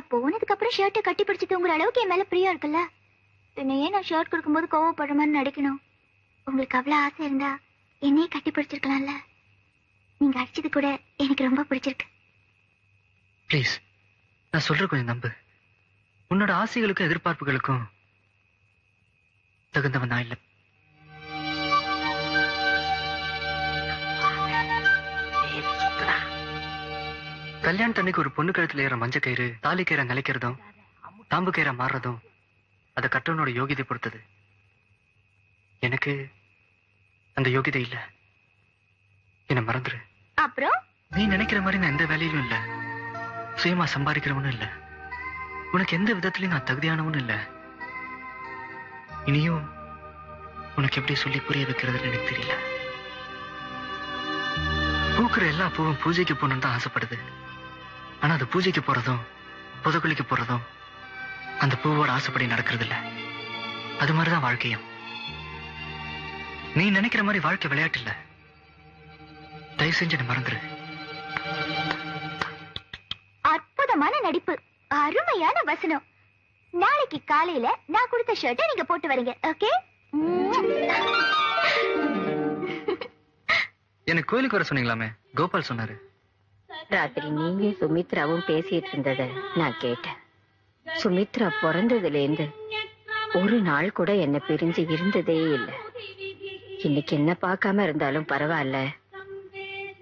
போனதுக்கு அப்புறம் ஷர்ட்டை கட்டி பிடிச்சி தூங்குற அளவுக்கு என் மேல பிரியா இருக்குல்ல? பின்ன ஏன் நான் ஷர்ட் கொடுக்கும்போது கோவப்படுற மாதிரி நடிக்கணும்? உங்களுக்கு அவ்வளவு ஆசை இருந்தா என்னையே கட்டி பிடிச்சிருக்கலாம்ல? நீங்க அடிச்சது கூட எனக்கு ரொம்ப பிடிச்சிருக்கு. ப்ளீஸ் நான் சொல்ற கொஞ்சம் நம்பு. உன்னோட ஆசைகளுக்கும் எதிர்பார்ப்புகளுக்கும் தகுந்தவன் நான் இல்லை. கல்யாணத்தன்னைக்கு ஒரு பொண்ணு கழுத்துல ஏற மஞ்ச கயிறு தாலி கயிறை நிலைக்கிறதும் தாம்பு கயிறை மாறுறதும் அது கட்டவனோட யோகிதை பொறுத்தது. எனக்கு அந்த யோகிதை இல்ல. என்ன மறந்துரு. அப்புறம்? நீ நினைக்கிற மாதிரி நான் எந்த வேலையிலும் இல்ல. சுயமா சம்பாதிக்கிறவனும் இல்ல. உனக்கு எந்த விதத்திலயும் நான் தகுதியானவனும் இல்ல. இனியும் உனக்கு எப்படி சொல்லி புரிய வைக்கிறதுன்னு எனக்கு தெரியல. பூக்குற எல்லா பூவும் பூஜைக்கு போகணும்னு தான் ஆசைப்படுது. ஆனா அது பூஜைக்கு போறதும் புதக்குழிக்கு போறதும் அந்த பூவோட ஆசைப்படி நடக்கிறது இல்ல அது மாதிரிதான் வாழ்க்கையும். நீ நினைக்கிற மாதிரி வாழ்க்கை விளையாட்டு இல்ல. தயவு செஞ்சு மறந்துரு. அற்புதமான நடிப்பு. அருமையான வசனம். நாளைக்கு காலையில நான் கொடுத்த ஷர்ட்டை நீங்க போட்டு வரீங்க. ஓகே எனக்கு கோயிலுக்கு வர சொன்னீங்களாமே? கோபால் சொன்னாரு. ராத்திரி நீங்க சுமித்ராவும் பேசிட்டு இருந்தத நான் கேட்டேன். சுமித்ரா பிறந்ததுல இருந்து ஒரு நாள் கூட என்ன பிரிஞ்சு இருந்ததே இல்ல. இன்னைக்கு என்ன பார்க்காம இருந்தாலும் பரவாயில்ல.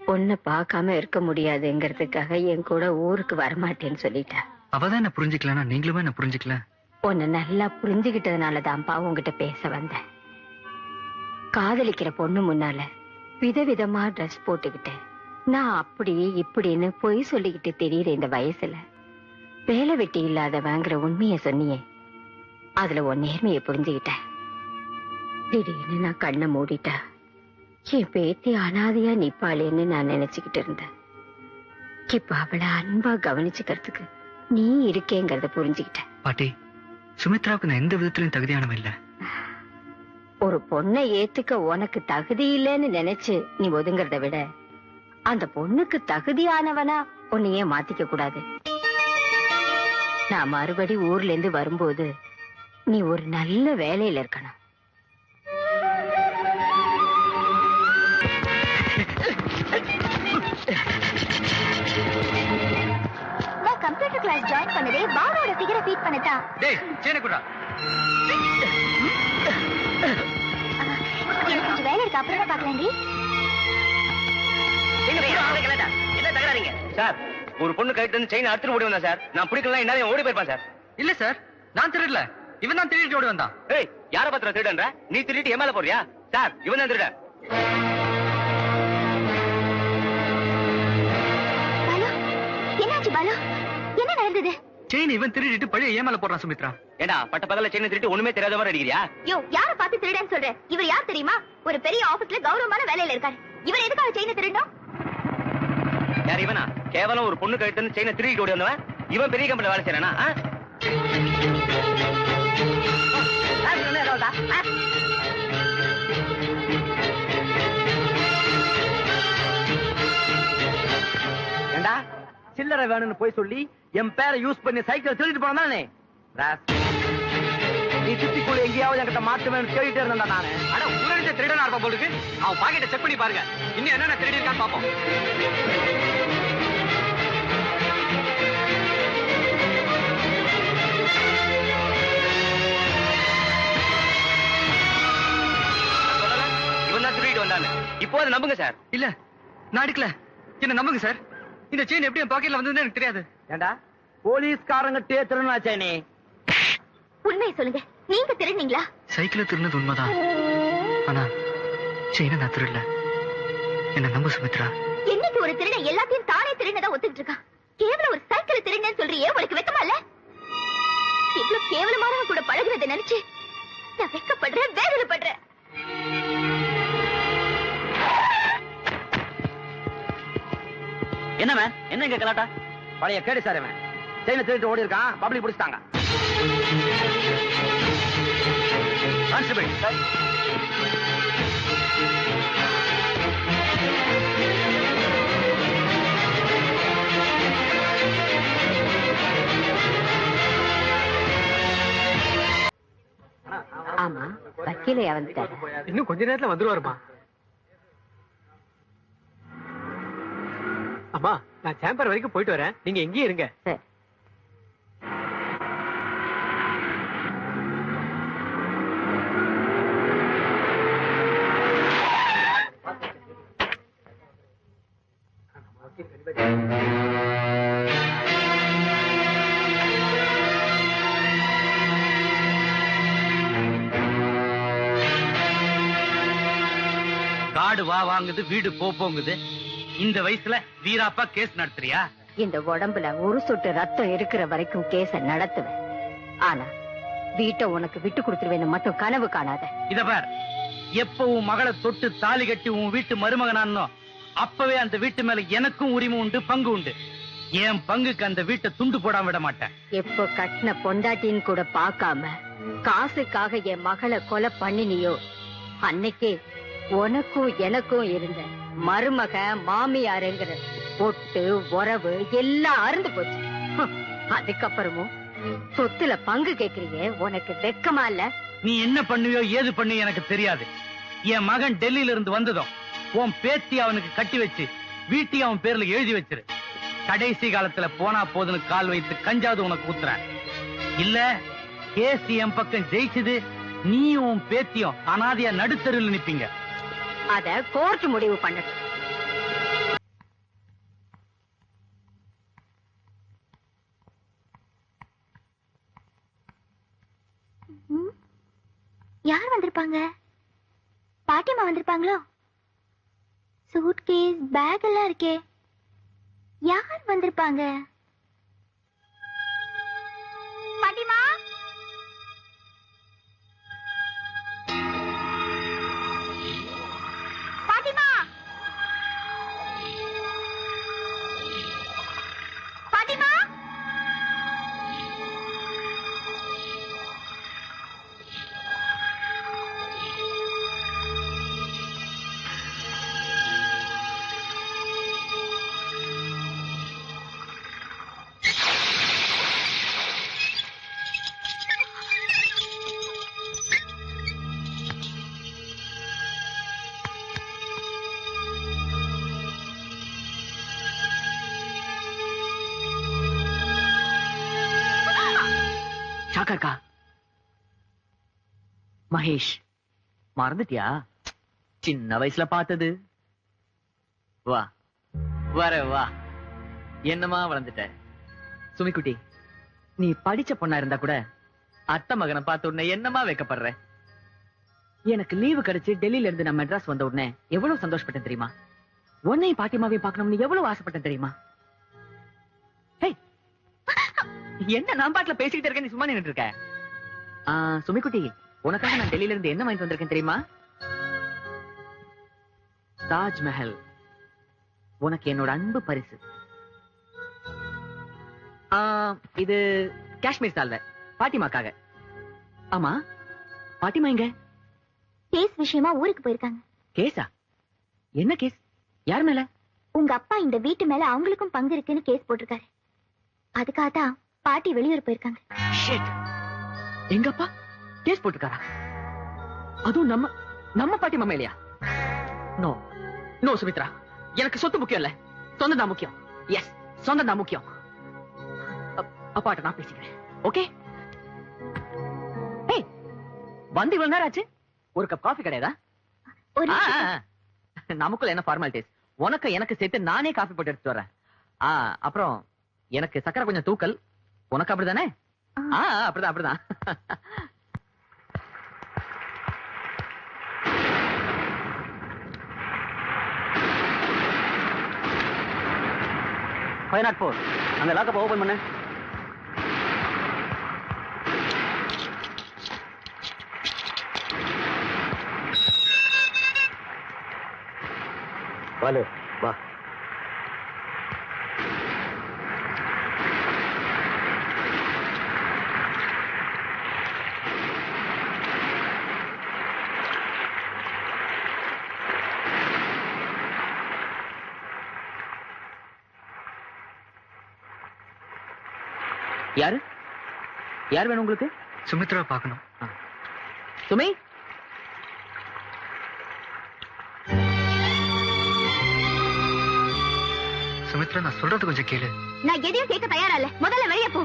உன்னை பார்க்காம இருக்க முடியாதுங்கிறதுக்காக என் கூட ஊருக்கு வரமாட்டேன்னு சொல்லிட்டா. அவதான் என்ன புரிஞ்சுக்கலன்னா நீங்களுமே என்ன புரிஞ்சுக்கல? உன்னை நல்லா புரிஞ்சுகிட்டதுனால தான்ப்பா உன்கிட்ட பேச வந்தேன். காதலிக்கிற பொண்ணு முன்னால விதவிதமா ட்ரெஸ் போட்டுக்கிட்டேன். நான் அப்படி இப்படின்னு பொய் சொல்லிக்கிட்டு தெரியுற இந்த வயசுல. வேலை வெட்டி இல்லாதவங்கிற உண்மைய சொன்னியே. அதுல உன் நேர்மையை புரிஞ்சுக்கிட்டேன். திடீர்னு நான் கண்ணை மூடிட்டா. என் பேத்தி அனாதையா நிப்பாளேன்னு நான் நினைச்சுக்கிட்டு இருந்தேன். இப்ப அவளை அன்பா கவனிச்சுக்கிறதுக்கு நீ இருக்கேங்கிறத புரிஞ்சுக்கிட்டேன். பாட்டி சுமித்ராவுக்கு நான் எந்த விதத்திலும் தகுதியானவன் இல்ல. ஒரு பொண்ணை ஏத்துக்க உனக்கு தகுதி இல்லைன்னு நினைச்சு நீ ஒதுங்கறத விட அந்த பொண்ணுக்கு தகுதியானவனா உன்னை ஏன் மாத்திக்க கூடாது. நான் மறுபடி ஊர்ல இருந்து வரும்போது நீ ஒரு நல்ல வேலையில இருக்கணும். நான் கம்ப்யூட்டர் கிளாஸ் ஜாயின் பண்ணதே பாரோட ஃபிகரை ஃபீட் பண்ணதான் டேய் சேன குடா. எனக்கு கொஞ்சம் வேலை இருக்கு அப்புறமா பாக்கலாண்டி என்ன தகராறீங்க? சார் ஒரு பொண்ணு கைட்டு வந்து செயின் அறுத்துட்டு ஓடி வந்தா சார். நான் பிடிக்கலாம் என்ன ஓடி போயிருப்பேன் சார். இல்ல சார் நான் திருடல. இவன் தான் திருடிட்டு ஓடி வந்தான். ஏய் யார பத்திர திருடன்ற? நீ திருடிட்டு ஏமால போறியா சார் இவன் தான் திருடன். பாலு என்னாச்சு பாலு? என்ன நடந்தது? செயின் இவன் திருடிட்டு பழைய ஏமால போடுறான் சுமித்ரா. ஏண்டா பட்ட பகல செயின் திருட்டு ஒண்ணுமே தெரியாத மாதிரி அடிக்கிறியா? யோ யார பார்த்து திருடன்னு சொல்ற? இவர் யார் தெரியுமா? ஒரு பெரிய ஆபீஸ்ல கௌரவமான வேலையில இருக்காரு. இவர் எதுக்காக செயினை திருடணும்? யார் இவனா? கேவலம் ஒரு பொண்ணு கைட்டு வந்து செயினை திருடிட்டு ஓடி வந்தவன்? இவன் பெரிய கம்பெனி வேலை செய்யறானா? சில்லறை வேணும்னு போய் சொல்லி என் பேரை யூஸ் பண்ணி சைக்கிள் திருடிட்டு போனதானே நீ சிட்டிக்குள்ள எங்கேயாவது என்கிட்ட மாட்டுவேன்னு கேட்டுட்டே இருந்தேன்டா நானு. அட ஊரடிச்ச திருடனா இருப்பான் போலுக்கு அவன் பாக்கெட்டை செக் பண்ணி பாருங்க. இன்னும் என்னென்ன திருடி இருக்கான்னு பாப்போம் இவன் தான் திருடிட்டு வந்தானு. இப்போ அதை நம்புங்க சார். இல்ல நான் அடிக்கல என்ன நம்புங்க சார்? இந்த செயின் எப்படி என் பாக்கெட்ல வந்ததுன்னு எனக்கு தெரியாது. ஏண்டா? போலீஸ்காரங்க டே திருநாச்சே நீ. உண்மையை சொல்லுங்க. நீங்க திருடுனீங்களா? சைக்கிள திருடினது உண்மைதான். ஆனா செயினை நான் திருடல. என்ன நம்பு சுமித்ரா. என்னைக்கு ஒரு திருடன் எல்லாத்தையும் தானே திருடனதா ஒத்துக்கிட்டு இருக்கான் கேவலம் ஒரு சைக்கிள் திருடனேன்னு சொல்றியே உனக்கு வெக்கமா இல்ல? இவ்வளவு கேவலமானவன் கூட பழகுறத நினைச்சு நான் வெக்கப்படுறேன் வேதனைப்படுறேன். என்ன மேன் என்ன இங்க கலாட்டா பழைய கேடு சார் செயினை திருட்டு ஓடி இருக்கான். பப்ளிக் பிடிச்சிட்டாங்க. கான்ஸ்டபிள் ஆமா வக்கீலையா வந்துட்டார் இன்னும் கொஞ்ச நேரத்துல வந்துருவாருமா? அம்மா நான் சேம்பர் வரைக்கும் போயிட்டு வரேன். நீங்க எங்கேயே இருங்க. சரி. காடு வா வாங்குது வீடு போ போங்குது. இந்த வயசுல வீராப்பா கேஸ் நடத்துறியா? இந்த உடம்புல ஒரு சொட்டு ரத்தம் இருக்கிற வரைக்கும் கேஸ நடத்துவேன் ஆனா வீட்டை உனக்கு விட்டு கொடுத்துருவேன்னு மட்டும் கனவு காணாத. இத பார். எப்ப உன் மகளை தொட்டு தாலி கட்டி உன் வீட்டு மருமகனானோ அப்பவே அந்த வீட்டு மேல எனக்கும் உரிமை உண்டு பங்கு உண்டு. என் பங்குக்கு அந்த வீட்டை துண்டு போடாம விட மாட்டேன். எப்போ கட்டின பொண்டாட்டின்னு கூட பார்க்காம காசுக்காக என் மகளை கொலை பண்ணினியோ? அன்னைக்கே உனக்கும் எனக்கும் இருந்த மருமக மாமியாருங்கிற பொட்டு உறவு எல்லாம் அறுந்து போச்சு. அதுக்கப்புறமும் சொத்துல பங்கு கேக்குறீங்க உனக்கு வெக்கமா இல்ல? நீ என்ன பண்ணுவியோ ஏது பண்ணுவியோ எனக்கு தெரியாது. என் மகன் டெல்லியில இருந்து வந்ததும் உன் பேத்தி அவனுக்கு கட்டி வச்சு வீட்டி அவன் பேர்ல எழுதி வச்சிரு. கடைசி காலத்துல போனா போதுன்னு கால் வைத்து கஞ்சாவது உனக்கு ஊத்துறேன். இல்ல கேஸ் என் பக்கம் ஜெயிச்சது நீயும் உன் பேத்தியும் அனாதையா நடுத்தருவில் நிப்பீங்க. அத கோர்ட் முடிவு பண்ணட்டும். யார் வந்திருப்பாங்க? பாட்டியம்மா வந்திருப்பாங்களோ? சூட்கேஸ் பேக் எல்லாம் இருக்கே. யார் வந்திருப்பாங்க? சாக்கா. மகேஷ். மறந்துட்டியா? சின்ன வயசுல பார்த்தது. வா. வர வா. என்னமா வளர்ந்துட்ட? சுமிக்குட்டி நீ படிச்ச பொண்ணா இருந்தா கூட அத்தை மகனை பார்த்த உடனே என்னமா வைக்கப்படுற? எனக்கு லீவு கிடைச்சு டெல்லியில இருந்து நான் மெட்ராஸ் வந்த உடனே எவ்வளவு சந்தோஷப்பட்டேன் தெரியுமா? உன்னையும் பாட்டிமாவையும் பார்க்கணும்னு எவ்வளவு ஆசைப்பட்டேன் தெரியுமா? என்ன நான் பாட்டுல பேசிக்கிட்டு இருக்கேன் நீ சும்மா நின்னுட்டு இருக்க? சுமிக்குட்டி உனக்காக நான் டெல்லியில இருந்து என்ன வாங்கிட்டு வந்திருக்கேன் தெரியுமா? தாஜ்மஹல். உனக்கு என்னோட அன்பு பரிசு. இது காஷ்மீர் சால்வை பாட்டிமாக்காக. ஆமா? பாட்டிமா எங்க? கேஸ் விஷயமா ஊருக்கு போயிருக்காங்க. கேஸா? என்ன கேஸ்? யார் மேல? உங்க அப்பா இந்த வீட்டு மேல அவங்களுக்கும் பங்கு இருக்குன்னு கேஸ் போட்டிருக்காரு. அதுக்காக தான் பாட்டி வெளியூர் போயிருக்காங்க. எங்க அப்பா கேஸ் போட்டுருக்காரா? அதுவும் நம்ம நம்ம பாட்டி மாமா இல்லையா? No no Sumithra. எனக்கு சொத்து முக்கியம் இல்ல. சொந்தம் தான் முக்கியம். எஸ் சொந்தம் தான் முக்கியம். அப்- அப்பாட்ட நான் பேசிக்கிறேன். ஓகே வந்து இவ்வளவு நேரம் ஆச்சு? ஒரு கப் காஃபி கிடையாதா. நமக்குள்ள என்ன ஃபார்மாலிட்டிஸ் உனக்கு எனக்கு சேர்த்து நானே காஃபி போட்டு எடுத்து வரேன். அப்புறம் எனக்கு சக்கரை கொஞ்சம் தூக்கல். உனக்கு அப்படிதானே? ஆ. ஆ, அப்படிதான் அப்படிதான். ஃபைவ் நாட் ஃபோர் அந்த லாக்கப் ஓபன் பண்ணு. வாலு. யாரு? யார் வேணும் உங்களுக்கு? சுமித்ரா பார்க்கணும். சுமி? சுமித்ரா நான் சொல்றது கொஞ்சம் கேளு. நான் எதையும் கேட்க தயாரா இல்ல முதல்ல வெளியே போ.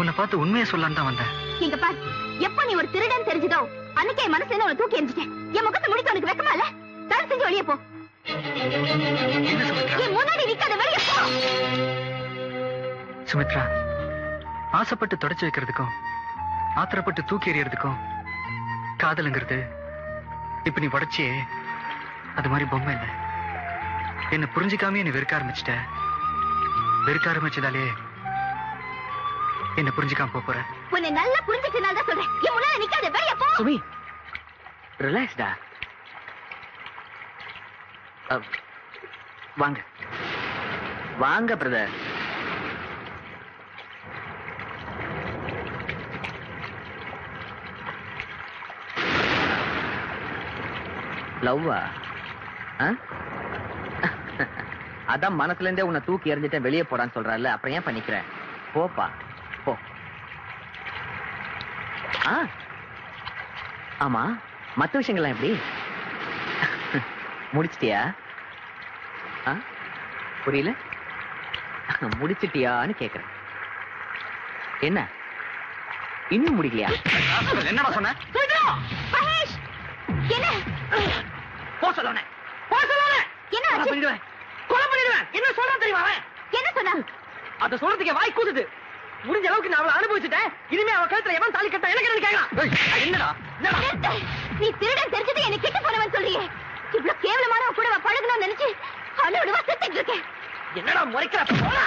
உன்னை பார்த்து உண்மையை சொல்லலான்னு தான் வந்தேன். இங்க பார் எப்ப நீ ஒரு திருடன் தெரிஞ்சதோ அன்னைக்கு என் மனசுல உன தூக்கி எறிஞ்சிட்டேன் என் முகத்தை முடிக்க உனக்கு வெக்கமா இல்ல? தயவு செஞ்சு வெளியே போ. என் முன்னாடி நிக்காத வெளியே போ. சுமித்ரா ஆசைப்பட்டு தொடச்சு வைக்கிறதுக்கும் ஆத்திரப்பட்டு தூக்கி எறியறதுக்கும் காதலுங்கிறது. இப்ப நீ உடைச்சியே அது மாதிரி பொம்மை இல்ல. என்ன புரிஞ்சுக்காம என்ன வெறுக்க ஆரம்பிச்சிட்ட. வெறுக்க ஆரம்பிச்சதாலே என்ன புரிஞ்சுக்காம போற. உன்னை நல்லா புரிஞ்சுக்கினால தான் சொல்றேன். என் முன்னாடி நிக்காத வெளியே போ. சுமி. ரிலாக்ஸ்டா வாங்க. வாங்க பிரதர் லவ்வா? அதான் மனசுல இருந்தே உன்னை தூக்கி எறிஞ்சிட்டேன் வெளியே போடான்னு சொல்றல அப்புறம் ஏன் பண்ணிக்கிற போப்பா போ. ஆ? ஆமா மத்த விஷயங்கள்லாம் எப்படி? முடிச்சிட்டியா? ஆ? புரியல? முடிச்சிட்டியான்னு கேக்குறேன். என்ன? இன்னும் முடிக்கலையா? என்னடா சொன்ன? என்ன? சொல்லணும் போ சொல்லணும் என்ன ஆச்சு? பண்ணிடுவேன் கொலை பண்ணிடுவேன். என்ன சொல்ற தெரியுமா அவன்? என்ன சொன்னா அத சொல்றதுக்கு வாய் கூசுது. முடிஞ்ச அளவுக்கு நான் அவளை அனுபவிச்சுட்டேன். இனிமே அவ கழுத்துல எவன் தாலி கட்ட எனக்கு என்ன கேட்கலாம். என்னடா? என்னடா? நிறுத்து. நீ திருடன் தெரிஞ்சது எனக்கு கிட்ட போனவன் சொல்றியே. இவ்வளவு கேவலமானவன் கூட நான் பழகணும்னு நினைச்சு இருக்கேன். என்னடா முறைக்கிற? போடா.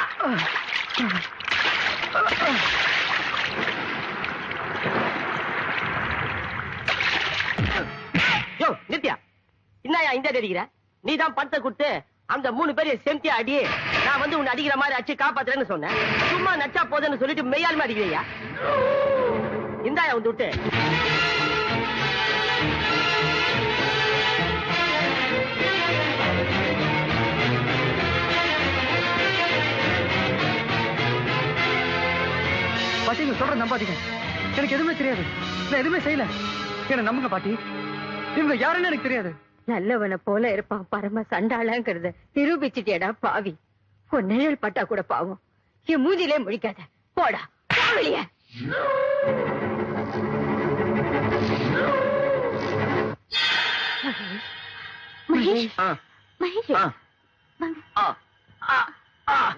யோ நித்யா. என்னையா இந்த அடிக்கிற நீ தான் பணத்தை கொடுத்து அந்த மூணு பேரையும் செம்தி அடி நான் வந்து உன்னை அடிக்கிற மாதிரி அடிச்சு காப்பாத்துறேன்னு சொன்னேன் சும்மா நச்சா போதுன்னு சொல்லிட்டு மெய்யாலுமே அடிக்கிறியா? இந்தாயா வந்து விட்டு. பாட்டி நீங்க சொல்ற நம்பாதீங்க. எனக்கு எதுவுமே தெரியாது. நான் எதுவுமே செய்யல. என்ன நம்புங்க பாட்டி. இவங்க யாருன்னு எனக்கு தெரியாது. நல்லவனை போல இருப்பான் பரம சண்டாளங்கிறத நிரூபிச்சிட்டியடா பாவி. உன் நிழல் பட்டா கூட பாவம். என் மூஞ்சிலே முழிக்காத. போடா. போ வெளியே. மகேஷ். ஆ. மகேஷ். ஆ. வாங்க ஆ. ஆ. ஆ.